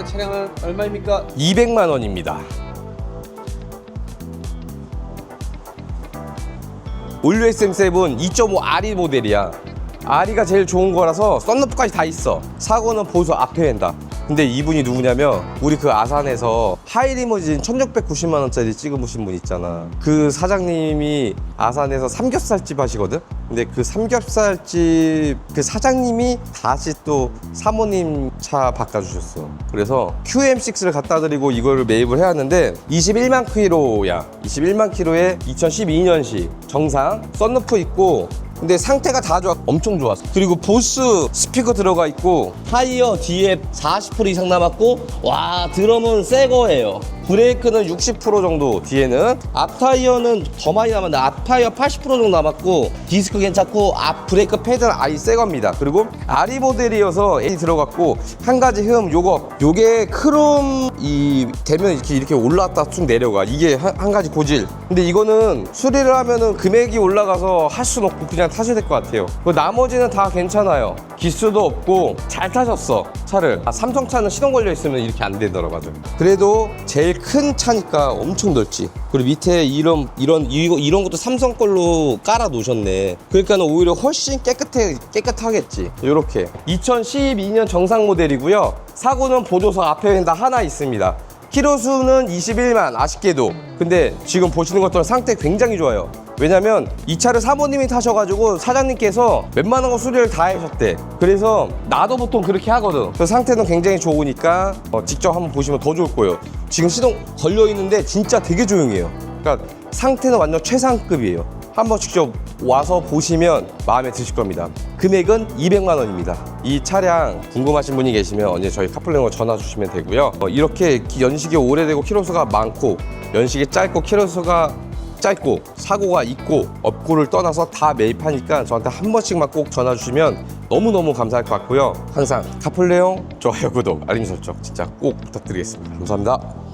하는 차량은 얼마입니까? 200만 원입니다. 올류 SM7 2.5 RE 모델이야. RE가 제일 좋은 거라서 썬루프까지 다 있어. 사고는 보수 앞에 웬다. 근데 이분이 누구냐면 우리 그 아산에서 하이리무진 1690만 원짜리 찍어보신 분 있잖아. 그 사장님이 아산에서 삼겹살집 하시거든. 근데 그 삼겹살집 그 사장님이 다시 또 사모님 차 바꿔주셨어. 그래서 QM6를 갖다 드리고 이거를 매입을 해왔는데 21만 킬로야. 21만 킬로에 2012년식 정상 썬루프 있고 근데 상태가 다 좋아 엄청 좋았어 그리고 보스 스피커 들어가 있고 타이어 뒤에 40% 이상 남았고 와 드럼은 새 거예요 브레이크는 60% 정도 뒤에는 앞 타이어는 더 많이 남았는데 앞 타이어 80% 정도 남았고 디스크 괜찮고 앞 브레이크 패드는 아예 새 겁니다. 그리고 아리 모델이어서 A 들어갔고 한 가지 흠 요거 요게 크롬 이 되면 이렇게 이렇게 올라왔다 쭉 내려가. 이게 한, 한 가지 고질. 근데 이거는 수리를 하면은 금액이 올라가서 할 수는 없고 그냥 타셔야 될 것 같아요. 그 나머지는 다 괜찮아요 기수도 없고 잘 타셨어 차를. 아, 삼성 차는 시동 걸려 있으면 이렇게 안 되더라고요 그래도 제일 큰 차니까 엄청 넓지. 그리고 밑에 이런 이런 이거 이런 것도 삼성 걸로 깔아 놓으셨네. 그러니까 오히려 훨씬 깨끗해 깨끗하겠지. 이렇게. 2012년 정상 모델이고요. 사고는 보조석 앞에 다 하나 있습니다 키로 수는 21만 아쉽게도. 근데 지금 보시는 것처럼 상태 굉장히 좋아요. 왜냐면 이 차를 사모님이 타셔가지고 사장님께서 웬만한 거 수리를 다 하셨대. 그래서 나도 보통 그렇게 하거든. 그 상태는 굉장히 좋으니까 어, 직접 한번 보시면 더 좋을 거예요. 지금 시동 걸려 있는데 진짜 되게 조용해요. 그러니까 상태는 완전 최상급이에요. 한번 직접 와서 보시면 마음에 드실 겁니다. 금액은 200만 원입니다. 이 차량 궁금하신 분이 계시면 언제 저희 카플랭어 전화 주시면 되고요. 어, 이렇게 연식이 오래되고 키로수가 많고 연식이 짧고 키로수가 짧고 사고가 있고 없고를 떠나서 다 매입하니까 저한테 한 번씩만 꼭 전화 주시면 너무너무 감사할 것 같고요. 항상 카플레용 좋아요 구독 알림 설정 진짜 꼭 부탁드리겠습니다. 감사합니다.